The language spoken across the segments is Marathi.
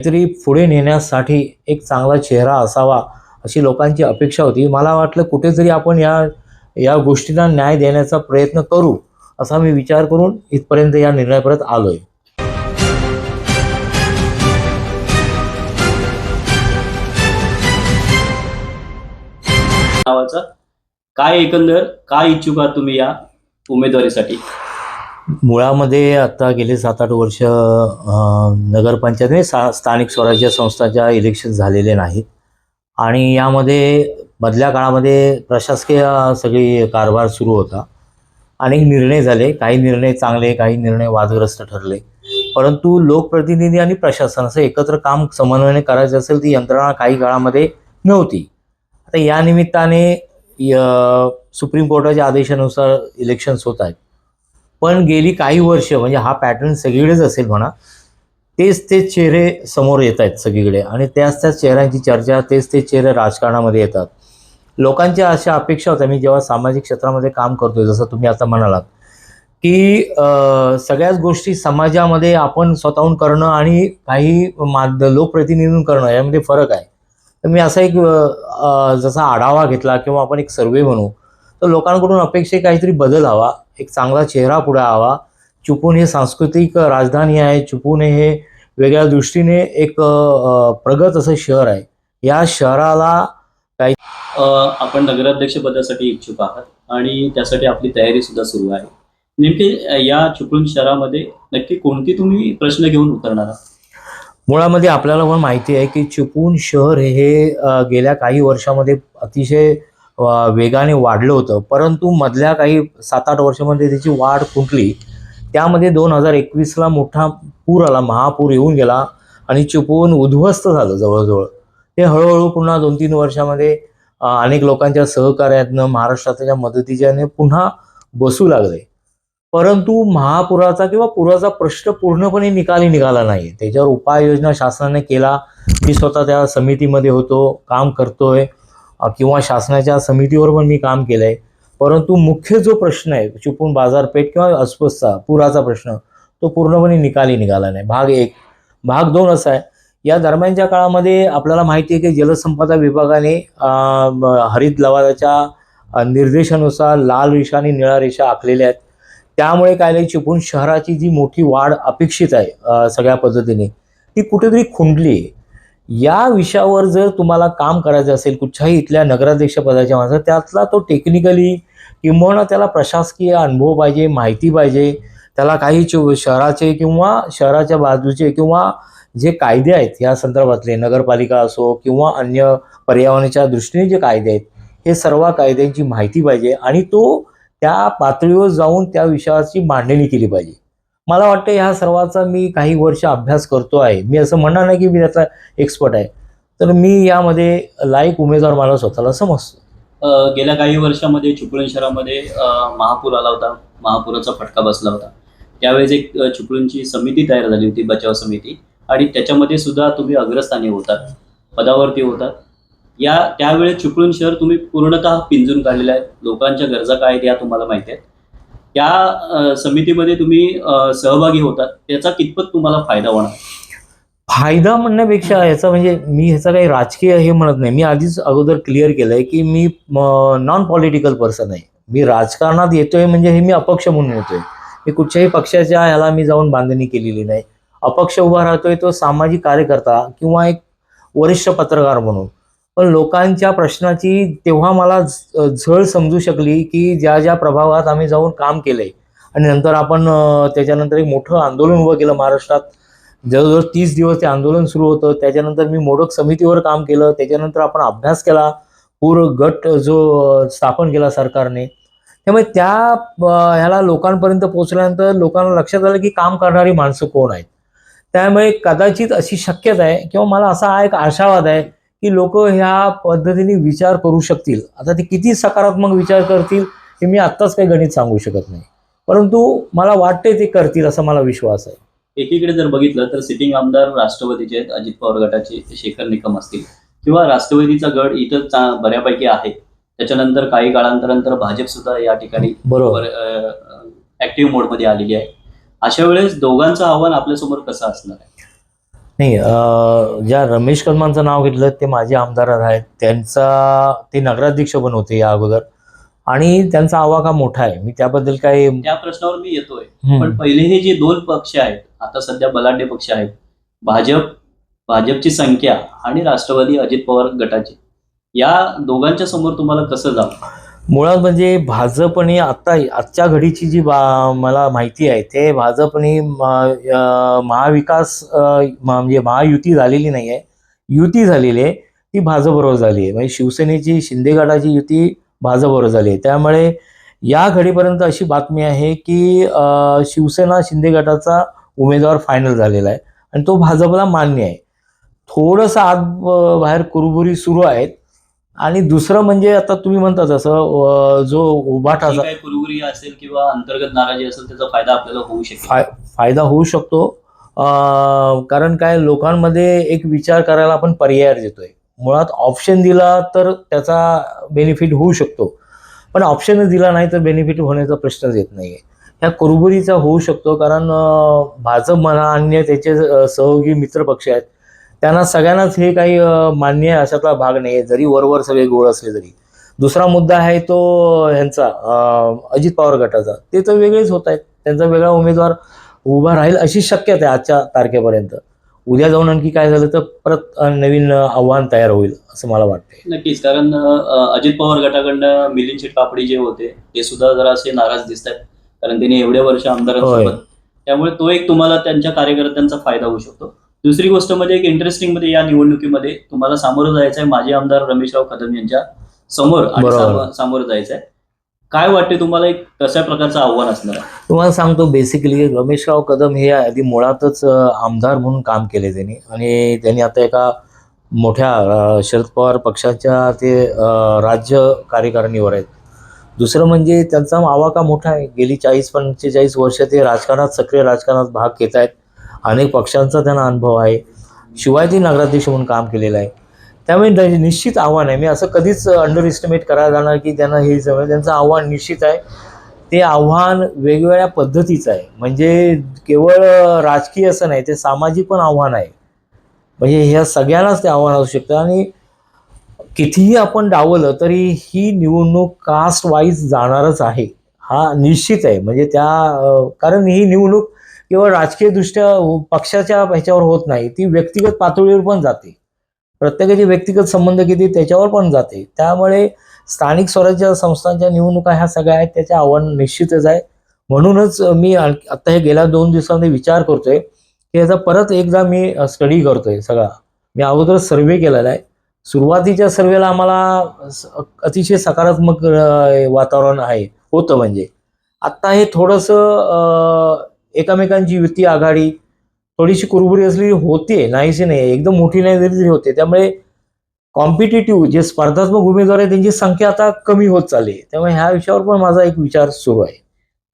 तरी पुढे नेण्यासाठी एक चांगला चेहरा असावा अशी लोकांची अपेक्षा होती. मला वाटलं कुठेतरी आपण या या गोष्टींना न्याय देण्याचा प्रयत्न करू असा मी विचार करून इथपर्यंत या निर्णयापर्यंत आलोय. नावाचा काय एकंदर काय इच्छुक आहात तुम्ही या उमेदवारीसाठी? मुळामध्ये आता गेले सात आठ वर्ष अं, म्हणजे सा स्थानिक स्वराज्य संस्थाच्या इलेक्शन झालेले नाहीत. आणि यामध्ये मधल्या काळामध्ये प्रशासकीय सगळी कारभार सुरू होता. अनेक निर्णय झाले. काही निर्णय चांगले काही निर्णय वादग्रस्त ठरले. परंतु लोकप्रतिनिधी आणि प्रशासन असं एकत्र काम समन्वयाने करायचं असेल ती यंत्रणा काही काळामध्ये नव्हती. आता या निमित्ताने य- सुप्रीम कोर्टाच्या आदेशानुसार इलेक्शन्स होत आहेत. पण गेली काही वर्ष म्हणजे हा पॅटर्न सगळीकडेच असेल म्हणा तेच तेच चेहरे समोर येत आहेत सगळीकडे. आणि त्याच त्याच चेहऱ्यांची चर्चा तेच तेच चेहरे राजकारणामध्ये येतात. लोकांच्या अशा अपेक्षा होत्या. मी जेव्हा सामाजिक क्षेत्रामध्ये काम करतोय जसं तुम्ही आता म्हणालात की सगळ्याच गोष्टी समाजामध्ये आपण स्वतःहून करणं आणि काही माध लोकप्रतिनिधींनी करणं यामध्ये फरक आहे. तर मी असा एक जसा आढावा घेतला किंवा आपण एक सर्वे म्हणू तर लोकांकडून अपेक्षे काहीतरी बदल हवा एक चांगला चेहरा पुढे हवा. चुपून हे सांस्कृतिक राजधानी आहे चुपून हे वेगळ्या दृष्टीने एक प्रगत असं शहर आहे. या शहराला अ, आपण नगराध्यक्ष पदासाठी इच्छुक आहात आणि त्यासाठी आपली तयारी सुद्धा सुरू आहे. नेमके या चिपळूण शहरामध्ये नक्की कोणती तुम्ही प्रश्न घेऊन उतरणार आहात? मुळामध्ये आपल्याला पण माहिती आहे की चिपळूण शहर हे गेल्या काही वर्षामध्ये अतिशय वेगाने वाढलं होतं. परंतु मधल्या काही सात आठ वर्षामध्ये त्याची वाढ खुंटली त्यामध्ये दोन हजार एकवीसला मोठा पूर आला. महापूर येऊन गेला आणि चिपवून उद्ध्वस्त झालं जवळजवळ. ते हळूहळू पुन्हा दोन तीन वर्षामध्ये अनेक लोकांच्या सहकार्यातनं महाराष्ट्राच्या मदतीच्याने पुन्हा बसू लागले. परंतु महापुराचा किंवा पुराचा प्रश्न पूर्णपणे निकाली निघाला नाही. त्याच्यावर उपाययोजना शासनाने केला. मी स्वतः त्या समितीमध्ये होतो काम करतोय. किंवा शासनाच्या समितीवर पण मी काम केलं आहे परंतु मुख्य जो प्रश्न आहे चिपळूण बाजारपेठ किंवा अस्वस्थता पुराचा प्रश्न तो पूर्णपणे निकाली निघाला नाही. भाग एक. भाग दोन असा आहे या दरम्यानच्या काळामध्ये आपल्याला माहिती आहे की जलसंपदा विभागाने हरित लवादाच्या निर्देशानुसार लाल रेषा आणि निळा रेषा आखलेल्या आहेत. त्यामुळे काय नाही चिपळूण शहराची जी मोठी वाढ अपेक्षित आहे सगळ्या पद्धतीने ती कुठेतरी खुंडली आहे. या विषयावर जर तुम्हाला काम करायचं असेल कुठच्याही इथल्या नगराध्यक्ष पदाच्या माणसं त्यातला तो टेक्निकली किंबहुना त्याला प्रशासकीय अनुभव पाहिजे माहिती पाहिजे. त्याला काही शहराचे किंवा शहराच्या बाजूचे किंवा जे कायदे आहेत या संदर्भातले नगरपालिका असो किंवा अन्य पर्यावरणाच्या दृष्टीने जे कायदे आहेत हे सर्व कायद्यांची माहिती पाहिजे आणि तो त्या पातळीवर जाऊन त्या विषयाची मांडणी केली पाहिजे. मला वाटतं ह्या सर्वाचा मी काही वर्ष अभ्यास करतो आहे. मी असं म्हणणार नाही की मी त्याचा एक्सपर्ट आहे. तर मी यामध्ये लायक उमेदवार मला स्वतःला समजतो. गेल्या काही वर्षामध्ये चिपळूण शहरामध्ये महापूर आला होता. महापुराचा फटका बसला होता. त्यावेळेस एक चिपळूणची समिती तयार झाली होती बचाव समिती. आणि त्याच्यामध्ये सुद्धा तुम्ही अग्रस्थानी होतात पदावरती होतात. या त्यावेळेस चिपळूण शहर तुम्ही पूर्णतः पिंजून काढलेलं आहे. लोकांच्या गरजा काय आहेत या तुम्हाला माहिती आहेत. त्या समितीमध्ये तुम्ही सहभागी होतात त्याचा कितपत तुम्हाला फायदा होणार? फायदा म्हणण्यापेक्षा याचा म्हणजे मी ह्याचा काही राजकीय हे म्हणत नाही. मी आधीच अगोदर क्लिअर केलंय की मी नॉन पॉलिटिकल पर्सन आहे. मी राजकारणात येतोय म्हणजे हे मी अपक्ष म्हणून येतोय मी कुठच्याही पक्षाच्या ह्याला मी जाऊन बांधणी केलेली नाही. अपक्ष उभा राहतोय तो सामाजिक कार्यकर्ता किंवा एक वरिष्ठ पत्रकार म्हणून. पण लोकांच्या प्रश्नाची तेव्हा मला झळ समजू शकली की ज्या ज्या प्रभागात आम्ही जाऊन काम केलंय. आणि नंतर आपण त्याच्यानंतर एक मोठं आंदोलन उभं केलं महाराष्ट्रात. जवळजवळ तीस दिवस ते आंदोलन सुरू होतं. त्याच्यानंतर मी मोडक समितीवर काम केलं. त्याच्यानंतर आपण अभ्यास केला. पूर गट जो स्थापन केला सरकारने. त्यामुळे त्या ह्याला लोकांपर्यंत पोहोचल्यानंतर लोकांना लक्षात आलं की काम करणारी माणसं कोण आहेत? त्यामुळे कदाचित अशी शक्यता आहे किंवा मला असा हा एक आशावाद आहे की लोक ह्या पद्धतीने विचार करू शकतील. आता ते किती सकारात्मक विचार करतील हे मी आत्ताच काही गणित सांगू शकत नाही. परंतु मला वाटते ते करतील असा मला विश्वास आहे. एकीकडे जर बघितलं तर सिटिंग आमदार राष्ट्रवादीचे आहेत अजित पवार गटाचे शेखर निकम असतील किंवा राष्ट्रवादीचा गड इथं चा- बऱ्यापैकी आहे. त्याच्यानंतर काही काळांतरानंतर भाजप सुद्धा या ठिकाणी बरोबर. ऍक्टिव्ह मोडमध्ये आलेली आहे. अशा वेळेस दोघांचं आव्हान आपल्यासमोर कसं असणार आहे? नाही ज्या रमेश कदमांचं नाव घेतलं ते माझे आमदार आहेत. त्यांचा ते नगराध्यक्ष पण होते या अगोदर. आणि त्यांचा आवाका मोठा आहे. मी त्याबद्दल काही त्या प्रश्नावर मी येतोय. पण पहिले हे जे दोन पक्ष आहेत आता सध्या बलाढ्य पक्ष आहेत भाजप भाजपची संख्या आणि राष्ट्रवादी अजित पवार गटाची या दोघांच्या समोर तुम्हाला कसं जावं? मुळात म्हणजे भाजपने आत्ता आजच्या घडीची जी बा मला माहिती आहे ते भाजपने महाविकास म- म्हणजे महायुती झालेली नाही आहे युती झालेली आहे ती भाजपबरोबर झाली आहे. म्हणजे शिवसेनेची शिंदे गटाची युती भाजपबरोबर झाली आहे. त्यामुळे या घडीपर्यंत अशी बातमी आहे की शिवसेना शिंदे गटाचा उमेदवार फायनल झालेला आहे. आणि तो भाजपला मान्य आहे. थोडंसं आत बाहेर कुरबुरी सुरू आहेत. आणि दुसरं म्हणजे आता तुम्ही म्हणता तसं अं, जो कुरबुरी असेल किंवा अंतर्गत नाराजी असेल त्याचा फायदा आपल्याला होऊ फाय फायदा होऊ शकतो. कारण काय लोकांमध्ये एक विचार करायला आपण पर्याय देतोय. मुळात ऑप्शन दिला तर त्याचा बेनिफिट होऊ शकतो. पण ऑप्शनच दिला नाही तर बेनिफिट होण्याचा प्रश्नच येत नाही आहे ह्या कुरबुरीचा होऊ शकतो कारण भाजप म्हणा अन्य त्याचे सहयोगी मित्रपक्ष आहेत त्यांना सगळ्यांनाच हे काही मान्य आहे अशातला भाग नाही आहे जरी वरवर सगळे गोळ असले तरी. दुसरा मुद्दा आहे तो ह्यांचा अजित पवार गटाचा. ते तर वेगळेच होत आहेत. त्यांचा वेगळा उमेदवार उभा राहील अशी शक्यता आहे आजच्या तारखेपर्यंत. उद्या जाऊन आणखी काय झालं तर परत नवीन आव्हान तयार होईल असं मला वाटतंय. नक्कीच कारण अजित पवार गटाकडनं मिलिंद चिटकापडी जे होते ते सुद्धा जरा असे नाराज दिसत आहेत कारण त्यांनी एवढे वर्ष. आमदारांसोबत त्यामुळे तो एक तुम्हाला त्यांच्या कार्यकर्त्यांचा फायदा होऊ शकतो. दुसरी गोष्ट म्हणजे एक इंटरेस्टिंगमध्ये या निवडणुकीमध्ये तुम्हाला सामोरं जायचं आहे माजी आमदार रमेशराव कदम यांच्या समोर आणि सामोरं जायचं आहे काय वाटते तुम्हाला एक कशा प्रकारचं आव्हान असणार आहे? तुम्हाला सांगतो बेसिकली रमेशराव कदम हे आधी मुळातच आमदार म्हणून काम केले त्यांनी. आणि त्यांनी आता एका मोठ्या शरद पवार पक्षाच्या ते राज्य कार्यकारिणीवर आहेत. दुसरं म्हणजे त्यांचा आवाका मोठा आहे? गेली चाळीस पंचेचाळीस वर्ष ते राजकारणात सक्रिय राजकारणात भाग घेत आहेत. अनेक पक्षांचा त्यांना अनुभव आहे. शिवाय ते नगराध्यक्ष म्हणून काम केलेलं आहे. त्यामुळे त्यांचे निश्चित आव्हान आहे. मी असं कधीच अंडर एस्टिमेट करायला जाणार की त्यांना हे जमेल त्यांचं आव्हान निश्चित आहे. ते आव्हान वेगवेगळ्या पद्धतीचं आहे. म्हणजे केवळ राजकीय असं नाही ते सामाजिक पण आव्हान आहे. म्हणजे ह्या सगळ्यांनाच ते आव्हान असू शकतं. आणि कितीही आपण डावलं तरी ही निवडणूक कास्ट वाईज जाणारच आहे. हा निश्चित आहे. म्हणजे त्या कारण ही निवडणूक केवळ राजकीयदृष्ट्या पक्षाच्या ह्याच्यावर होत नाही ती व्यक्तिगत पातळीवर पण जाते. प्रत्येकाचे व्यक्तिगत संबंध किती त्याच्यावर पण जाते. त्यामुळे स्थानिक स्वराज्य संस्थांच्या निवडणुका ह्या सगळ्या आहेत त्याचे आव्हान निश्चितच आहे. म्हणूनच मी आण- आता हे गेल्या दोन दिवसांमध्ये विचार करतोय की याचा परत एकदा मी स्टडी करतोय सगळा. मी अगोदर सर्वे केलेला आहे. सुरुवातीच्या सर्वेला आम्हाला अतिशय सकारात्मक वातावरण आहे होतं म्हणजे. आत्ता हे थोडंसं एकमेकांची युती आघाडी थोडीशी कुरबुरी असलेली होते नाहीशी नाही एकदम मोठी नाही जरी तरी होते. त्यामुळे कॉम्पिटेटिव्ह जे स्पर्धात्मक उमेदवार आहेत त्यांची संख्या आता कमी होत चालली आहे. त्यामुळे ह्या विषयावर पण माझा एक विचार सुरू आहे.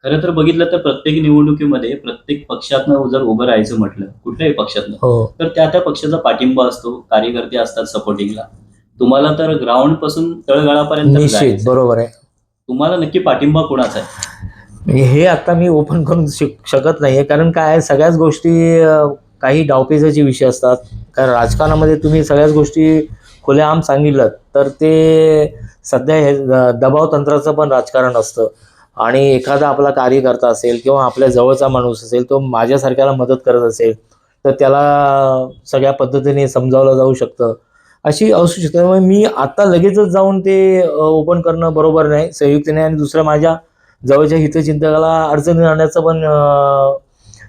खरं तर बघितलं तर प्रत्येक निवडणुकीमध्ये प्रत्येक पक्षातनं जर उभं राहायचं म्हटलं कुठल्याही पक्षातनं हो. तर त्या त्या पक्षाचा पाठिंबा असतो कार्यकर्ते असतात सपोर्टिंगला तुम्हाला तर ग्राउंडपासून तळगाळापर्यंत निश्चित. बरोबर आहे. तुम्हाला नक्की पाठिंबा कोणाचा आहे? म्हणजे हे आता मी ओपन करून शक शकत नाही आहे कारण काय सगळ्याच गोष्टी काही डावपेचाचे विषय असतात. कारण राजकारणामध्ये तुम्ही सगळ्याच गोष्टी खुलेआम सांगितलं तर ते सध्या हे दबाव तंत्राचं पण राजकारण असतं. आणि एखादा आपला कार्यकर्ता असेल किंवा आपल्या जवळचा माणूस असेल तो माझ्यासारख्याला मदत करत असेल तर त्याला सगळ्या पद्धतीने समजावलं जाऊ शकतं. अशी असू शकते. त्यामुळे मी आता लगेचच जाऊन ते ओपन करणं बरोबर नाही. संयुक्तीने आणि दुसरं माझ्या जवळच्या हितचिंतकाला अडचणी आणण्याचं पण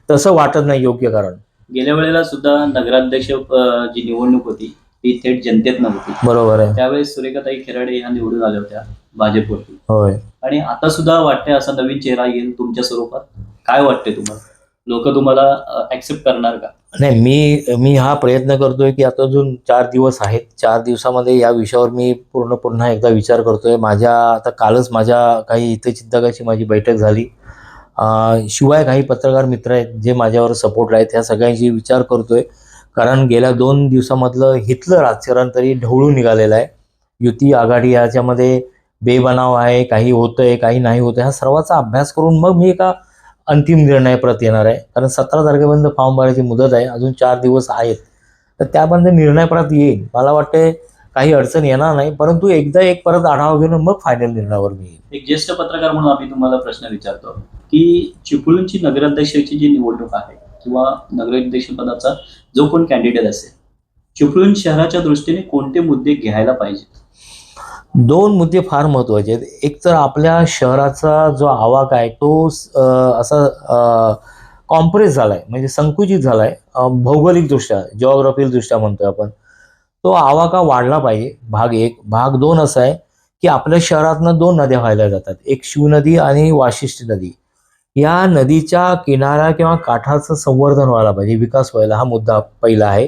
तसं वाटत नाही योग्य कारण. गेल्या वेळेला सुद्धा नगराध्यक्ष जी निवडणूक होती ती थेट जनतेत नव्हती. बरोबर आहे. त्यावेळेस सुरेखाताई खेराडे ह्या निवडून आल्या होत्या भाजपवरती. होय. आणि आता सुद्धा वाटतंय असा नवीन चेहरा येईल तुमच्या स्वरूपात? काय वाटते तुम्हाला? लोक तुम्हाला ऍक्सेप्ट करणार का? नाही मी मी हा प्रयत्न करतोय की आता अजून चार दिवस आहेत. चार दिवसामध्ये या विषयावर मी पूर्ण पुन्हा एकदा विचार करतोय. माझ्या आता कालच माझ्या काही हितचिंतकाची माझी बैठक झाली. शिवाय काही पत्रकार मित्र आहेत जे माझ्यावर सपोर्ट आहेत ह्या सगळ्यांशी विचार करतोय. कारण गेल्या दोन दिवसामधलं हितलं राजकारण तरी ढवळून निघालेलं आहे. युती आघाडी याच्यामध्ये बेबनाव आहे काही होतं आहे काही नाही होतं ह्या सर्वाचा अभ्यास करून मग मी एका अंतिम निर्णय परत येणार आहे. कारण सतरा तारखेपर्यंत फॉर्म भरायची मुदत आहे. अजून चार दिवस आहेत. तर त्यापर्यंत निर्णय परत येईल. मला वाटते काही अडचण येणार नाही. परंतु एकदा एक परत आढावा घेऊन मग फायनल निर्णयावर मी येईल. एक ज्येष्ठ पत्रकार म्हणून आम्ही तुम्हाला प्रश्न विचारतो की चिपळूणची नगराध्यक्षाची जी निवडणूक आहे किंवा नगराध्यक्ष पदाचा जो कोण कॅन्डिडेट असेल चिपळूण शहराच्या दृष्टीने कोणते मुद्दे घ्यायला पाहिजेत? दोन मुद्दे फार महत्त्वाचे आहेत. एक तर आपल्या शहराचा जो आवाक आहे तो असा कॉम्प्रेस झाला आहे म्हणजे संकुचित झाला आहे भौगोलिकदृष्ट्या जॉग्राफिकदृष्ट्या म्हणतोय आपण. तो आवाका वाढला पाहिजे भाग एक. भाग दोन असा आहे की आपल्या शहरातनं दोन नद्या व्हायला जातात. एक शिवनदी आणि वाशिष्ठी नदी. या नदीच्या किनारा किंवा काठाचं संवर्धन व्हायला पाहिजे विकास व्हायला हा मुद्दा पहिला आहे.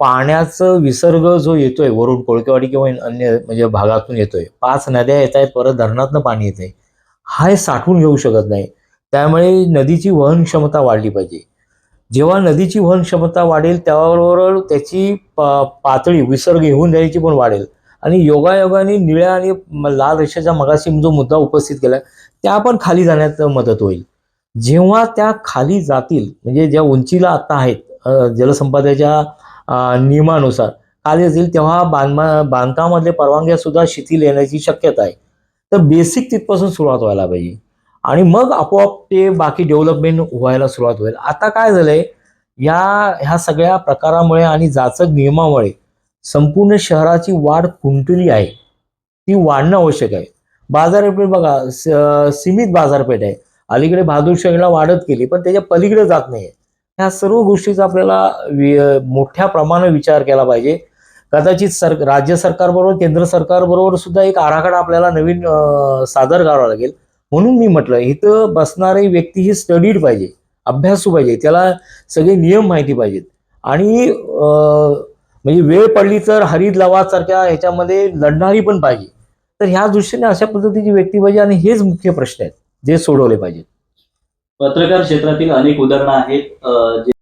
पाण्याचं विसर्ग जो येतोय वरून कोळकेवाडी किंवा अन्य म्हणजे भागातून येतोय पाच नद्या येत आहेत परत धरणातनं पाणी येत आहे हा हे साठवून घेऊ शकत नाही. त्यामुळे नदीची वहन क्षमता वाढली पाहिजे. जेव्हा नदीची वहन क्षमता वाढेल त्याबरोबर त्याची पा पातळी विसर्ग येऊन जायची पण वाढेल. आणि योगायोगाने निळ्या आणि लाल रेषेचा मगाशी जो मुद्दा उपस्थित केला त्या पण खाली जाण्यात मदत होईल. जेव्हा त्या खाली जातील म्हणजे ज्या उंचीला आता आहेत जलसंपदाच्या नियमानुसार. काल येतील तेव्हा बांधमा बांधकामामधले परवानग्या सुद्धा शिथिल येण्याची शक्यता आहे. तर बेसिक तिथपासून सुरुवात व्हायला पाहिजे. आणि मग आपोआप ते बाकी डेव्हलपमेंट व्हायला सुरुवात होईल. आता काय झालंय? या ह्या सगळ्या प्रकारामुळे आणि जाचक नियमामुळे संपूर्ण शहराची वाढ खुंटली आहे. ती वाढणं आवश्यक आहे. बाजारपेठ बघा स- सीमित बाजारपेठ आहे. अलीकडे बहादूरशाहीला वाढत गेली पण त्याच्या पलीकडे जात नाही ह्या सर्व गोष्टीचा आपल्याला मोठ्या प्रमाणात विचार केला पाहिजे. कदाचित सर राज्य सरकारबरोबर केंद्र सरकारबरोबर सुद्धा एक आराखडा आपल्याला नवीन सादर करावा लागेल. म्हणून मी म्हटलं इथं बसणारी व्यक्ती ही स्टडीड पाहिजे अभ्यासू पाहिजे त्याला सगळे नियम माहिती पाहिजेत. आणि म्हणजे वेळ पडली तर हरित लवासारख्या ह्याच्यामध्ये लढणारी पण पाहिजे. तर ह्या दृष्टीने अशा पद्धतीची व्यक्ती पाहिजे आणि हेच मुख्य प्रश्न आहेत जे सोडवले पाहिजेत. पत्रकार क्षेत्रातील अनेक उदाहरणं आहेत जे